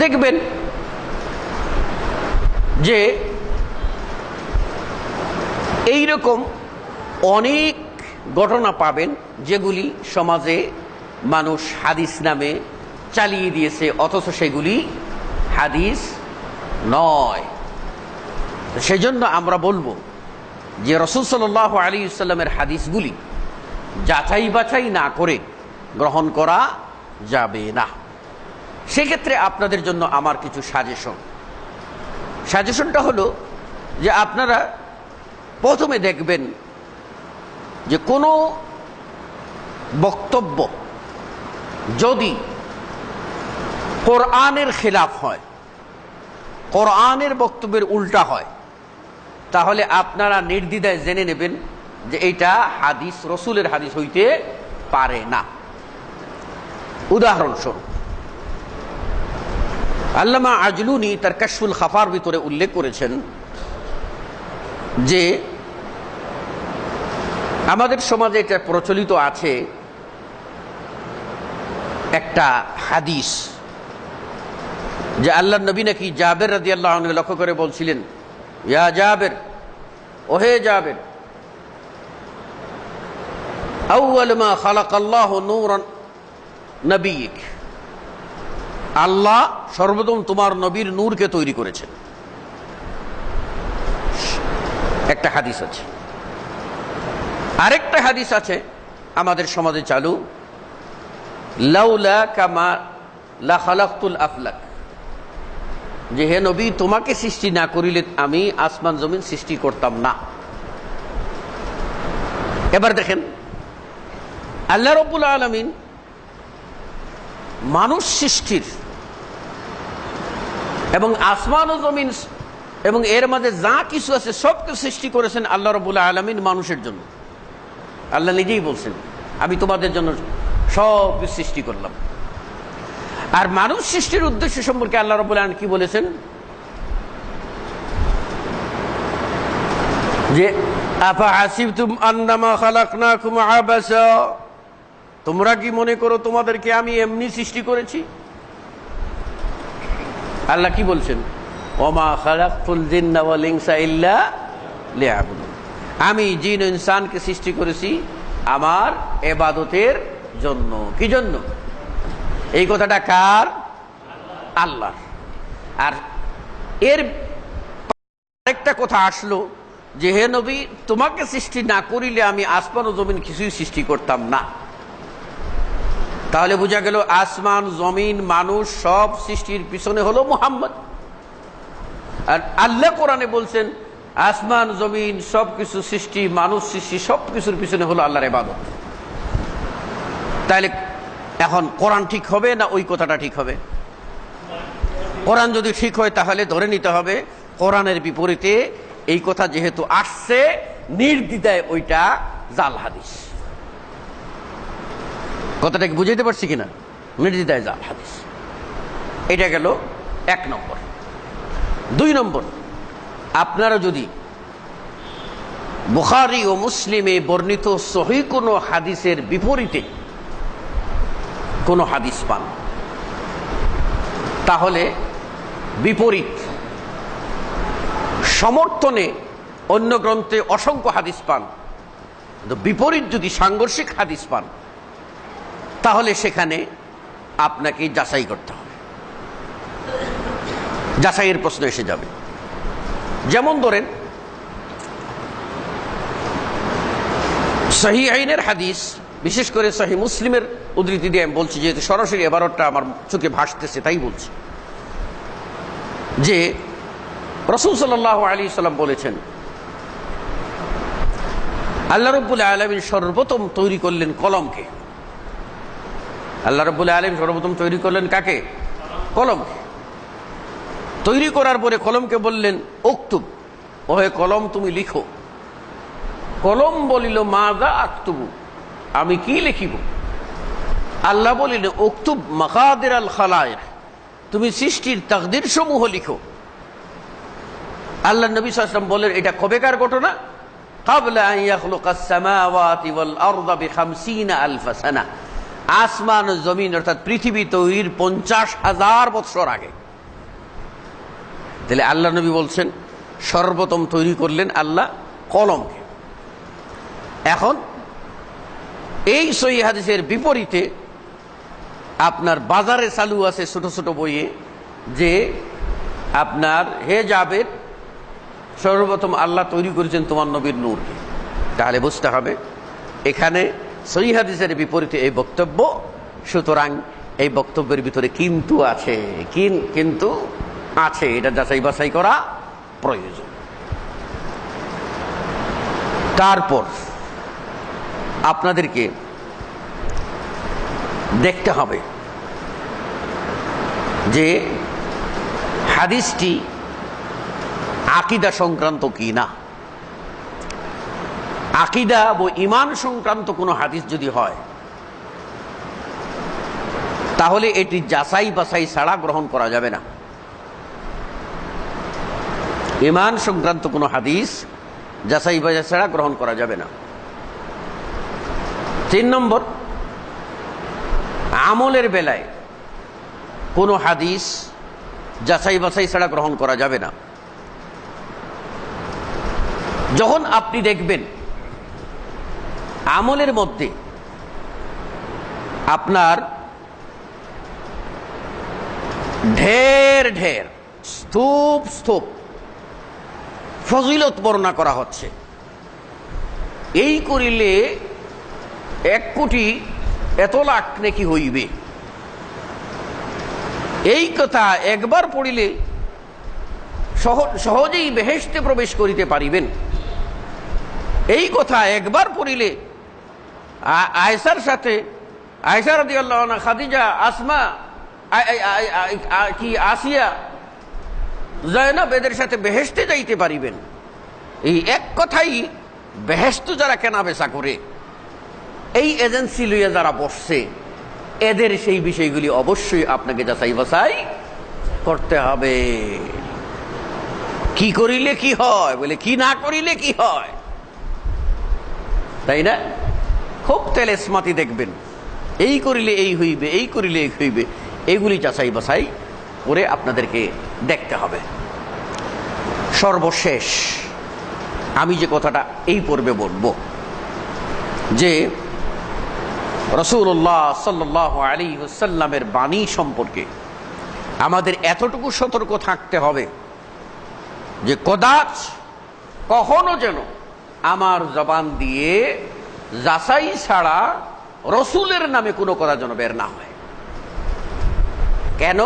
দেখবেন যে এই রকম অনেক ঘটনা পাবেন যেগুলি সমাজে মানুষ হাদিস নামে চালিয়ে দিয়েছে, অথচ সেগুলি হাদিস নয়। সেই জন্য আমরা বলব যে রসুল সাল আলী ইসলামের হাদিসগুলি যাচাই বাছাই না করে গ্রহণ করা যাবে না। সেক্ষেত্রে আপনাদের জন্য আমার কিছু সাজেশন সাজেশনটা হলো যে আপনারা প্রথমে দেখবেন যে কোনো বক্তব্য যদি কোরআনের খেলাফ হয়, কোরআনের বক্তব্যের উল্টা হয়, তাহলে আপনারা নির্দ্বিধায় জেনে নেবেন যে এইটা হাদিস, রসুলের হাদিস হইতে পারে না। উদাহরণস্বরূপ আল্লামা আজলুনি তার কাশফুল খাফার ভিতরে উল্লেখ করেছেন যে আমাদের সমাজে এটা প্রচলিত আছে একটা হাদিস যে আল্লাহ নবী নাকি জাবের রাজি আল্লাহ লক্ষ্য করে বলছিলেন, ইয়া জাবের, ওহে জাবের, আউয়াল মা খালাক আল্লাহ নবীক আল্লাহ সর্বপ্রথম তোমার নবীর নূরকে তৈরি করেছেন একটা হাদিস আছে। আরেকটা হাদিস আছে, আমাদের সমাজে চালু। আফলাক। যে হে নবী, তোমাকে সৃষ্টি না করিলে আমি আসমান জমিন সৃষ্টি করতাম না। এবার দেখেন, আল্লাহ রব্বুল আলমিন মানুষ সৃষ্টির এবং আসমান ও জমিন এবং এর মাঝে যা কিছু আছে সবকে সৃষ্টি করেছেন আল্লাহ রবুল্লাহ আলমিন মানুষের জন্য। আল্লাহ নিজেই বলছেন, আমি তোমাদের জন্য সব সৃষ্টি করলাম। আর মানুষ সৃষ্টির উদ্দেশ্য সম্পর্কে আল্লাহ রব আলম কি বলেছেন? যে আসিবতুম আন্নামা খালাকনাকুম আবাসা। তোমরা কি মনে করো তোমাদেরকে আমি এমনি সৃষ্টি করেছি? আল্লাহ কি বলছেন? ওমা ইল্লা আমি জিন ইনসানকে সৃষ্টি করেছি আমার এবাদতের জন্য। কি জন্য? এই কথাটা কার? আল্লাহ আর এর আরেকটা কথা আসলো যে, হে নবী, তোমাকে সৃষ্টি না করিলে আমি আসমান ও জমিন কিছুই সৃষ্টি করতাম না। তাহলে বোঝা গেল আসমান, জমিন, মানুষ সব সৃষ্টির পিছনে হলো মোহাম্মদ। আর আল্লাহ কোরআনে বলছেন, আসমান, জমিন, সবকিছু সৃষ্টি, মানুষ সৃষ্টি, সবকিছুর পিছনে হলো আল্লাহর এবাদত তাহলে এখন কোরআন ঠিক হবে না ওই কথাটা ঠিক হবে? কোরআন যদি ঠিক হয় তাহলে ধরে নিতে হবে, কোরআনের বিপরীতে এই কথা যেহেতু আসছে, নির্দ্বিধায় ওইটা জাল হাদিস। কথাটাকে বুঝাইতে পারছি কিনা? নির্দ্বিধায় জাল হাদিস। এটা গেল এক নম্বর। দুই নম্বর, আপনারা যদি বুখারি ও মুসলিমে বর্ণিত সহি কোনো হাদিসের বিপরীতে কোনো হাদিস পান, তাহলে বিপরীত সমর্থনে অন্য গ্রন্থে অসংখ্য হাদিস পান বিপরীত যদি সাংঘর্ষিক হাদিস পান তাহলে সেখানে আপনাকে যাচাই করতে হবে। যাচাইয়ের প্রশ্ন এসে যাবে। যেমন ধরেন, সহি আইনের হাদিস, বিশেষ করে সহি মুসলিমের উদ্ধৃতি দিয়ে আমি বলছি, যেহেতু সরাসরি এবারটা আমার চোখে ভাসতেছে, তাই বলছি। যে রসুল সাল্লাহ আলী সাল্লাম বলেছেন, আল্লাহ রব্বুল আলমিন সর্বপ্রথম তৈরি করলেন কলমকে। আল্লাহ রব্বুল আলম সর্বপ্রথম তৈরি করলেন কাকে? কলমকে। তৈরি করার পরে কলমকে বললেন, অক্তুব। ওহে কলম, তুমি লিখো। কলম বলিল মাজা আক্তুবু? আমি কি লিখিব? আল্লাহ বলিল অক্তুব মাকাদের আল খালায় তুমি সৃষ্টির তাকদির সমূহ লিখো। আল্লাহ নবী সাল্লাম বলেন এটা কবেকার ঘটনা? কাবলা আন ইয়াখলুকা আস-সামাওয়াতি ওয়াল আরদা বিখামসিনা আলফা সানা। আসমান জমিন, অর্থাৎ পৃথিবী তৈরির পঞ্চাশ হাজার বৎসর আগে। তাহলে আল্লাহ নবী বলছেন, সর্বপ্রথম তৈরি করলেন আল্লাহ কলমকে। এখন, এই সই হাদিসের বিপরীতে আপনার বাজারে চালু আছে ছোট ছোট বইয়ে যে আপনার হে যাবের সর্বপ্রথম আল্লাহ তৈরি করেছেন তোমার নবীর নূরকে। তাহলে বুঝতে হবে, এখানে সই হাদিসের বিপরীতে এই বক্তব্য। সুতরাং এই বক্তব্যের ভিতরে কিন্তু আছে কিন্তু আছে। এটা যাচাই বাছাই করা প্রয়োজন। তারপর আপনাদেরকে দেখতে হবে যে হাদিসটি আকিদা সংক্রান্ত কি না আকিদা ও ইমান সংক্রান্ত কোনো হাদিস যদি হয়, তাহলে এটি যাচাই বাছাই ছাড়া গ্রহণ করা যাবে না। ইমান সংক্রান্ত কোনো হাদিস যাচাই বাছাই ছাড়া গ্রহণ করা যাবে না। তিন নম্বর, আমলের বেলায় কোনো হাদিস যাচাই বাছাই ছাড়া গ্রহণ করা যাবে না। যখন আপনি দেখবেন আমলের মধ্যে আপনার ঢের ঢের, স্তূপ স্তূপ ফজিলত বর্ণনা করা হচ্ছে। এই করিলে এক কোটি এত লাখ নাকি হইবে। এই কথা একবার পড়িলে সহ- সহজেই বেহেশতে প্রবেশ করিতে পারিবেন। এই কথা একবার পড়িলে আ- আয়েশার সাথে রাদি আল্লাহ খাদিজা, আসমা কি, আসিয়া, জয়নব এদের সাথে বেহেস্তে যাইতে পারিবেন। এই এক কথাই বেহেস্ত যারা কেনা বেচা করে, এই এজেন্সি লইয়া যারা বসছে, এদের সেই বিষয়গুলি অবশ্যই আপনাকে যাচাই বাছাই করতে হবে। কি করিলে কি হয়? বলে, কি না করিলে কি হয়? তাই না? খুব তেলেসমাতি দেখবেন। এই করিলে এই হইবে, এই করিলে এই হইবে। এগুলি যাচাই বাছাই করে আপনাদেরকে দেখতে হবে। সর্বশেষ, আমি যে কথাটা এই পর্বে বলব, যে রসুল্লাহ সাল্লাহ আলী হুসাল্লামের বাণী সম্পর্কে আমাদের এতটুকু সতর্ক থাকতে হবে যে কদাচ কখনো যেন আমার জবান দিয়ে যাচাই ছাড়া রসুলের নামে কোনো কথা যেন বের না হয়। কেন?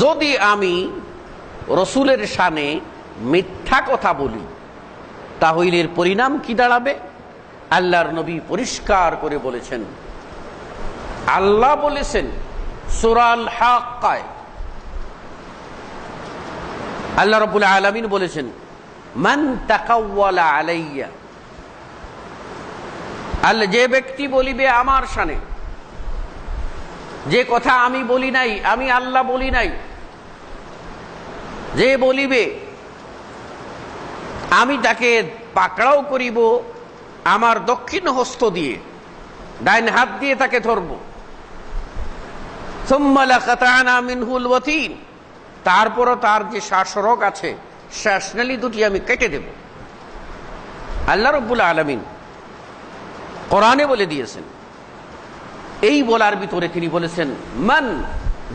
যদি আমি রসুলের সানে মিথ্যা কথা বলি, তাহলে পরিণাম কি দাঁড়াবে? আল্লাহর নবী পরিষ্কার করে বলেছেন, আল্লাহ বলেছেন, সুরাল হাক্কায়। আল্লাহ রবুল আলমিন বলেছেন, মান তাকাওয়ালা আলাইয়া আল্লাহ যে ব্যক্তি বলিবে আমার সানে যে কথা আমি বলি নাই, আমি আল্লাহ বলি নাই, যে বলিবে, আমি তাকে পাকড়াও করিব, আমার দক্ষিণ হস্ত দিয়ে, ডাইন হাত দিয়ে তাকে ধরব। তারপরও তার যে শাসরক আছে, শ্বাসনালী দুটি আমি কেটে দেব। আল্লাহ রব্বুল আলমিন কোরআনে বলে দিয়েছেন। এই বলার ভিতরে তিনি বলেছেন, মান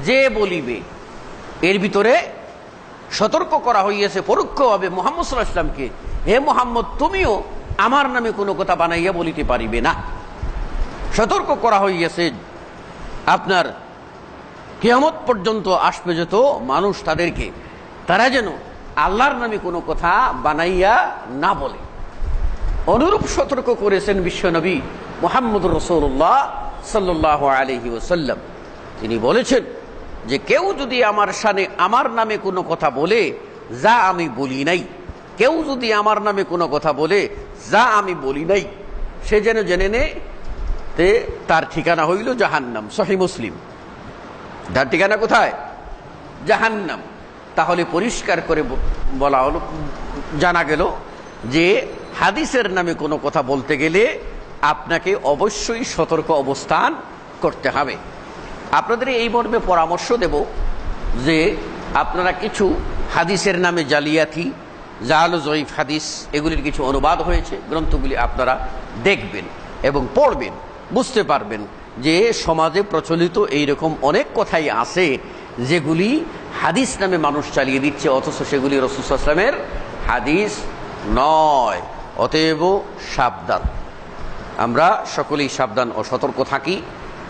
যে বলিবে, এর ভিতরে সতর্ক করা হইয়াছে পরোক্ষভাবে মোহাম্মদ সাল্লাহ ইসলামকে হে মোহাম্মদ, তুমিও আমার নামে কোনো কথা বানাইয়া বলিতে পারিবে না। সতর্ক করা হইয়াছে, আপনার কেয়ামত পর্যন্ত আসবে যত মানুষ তাদেরকে। তারা যেন আল্লাহর নামে কোনো কথা বানাইয়া না বলে। অনুরূপ সতর্ক করেছেন বিশ্বনবী মোহাম্মদ রসৌল্লাহ সাল্লাহ আলহি ওসাল্লাম তিনি বলেছেন যে কেউ যদি আমার সানে আমার নামে কোনো কথা বলে, যা আমি বলি নাই, কেউ যদি আমার নামে কোনো কথা বলে, যা আমি বলি নাই, সে যেন জেনে নে তে তার ঠিকানা হইল জাহান্নাম, সহি মুসলিম। তার ঠিকানা কোথায়? জাহান্নাম। তাহলে পরিষ্কার করে বলা হলো, জানা গেল যে হাদিসের নামে কোনো কথা বলতে গেলে আপনাকে অবশ্যই সতর্ক অবস্থান করতে হবে। আপনাদের এই মর্মে পরামর্শ দেব যে আপনারা কিছু হাদিসের নামে জালিয়াতি, জাল, জয়ীফ হাদিস এগুলির কিছু অনুবাদ হয়েছে, গ্রন্থগুলি আপনারা দেখবেন এবং পড়বেন, বুঝতে পারবেন যে সমাজে প্রচলিত এই রকম অনেক কথাই আছে যেগুলি হাদিস নামে মানুষ চালিয়ে দিচ্ছে, অথচ সেগুলি রসুলামের হাদিস নয়। অতএব সাবধান। আমরা সকলেই সাবধান ও সতর্ক থাকি।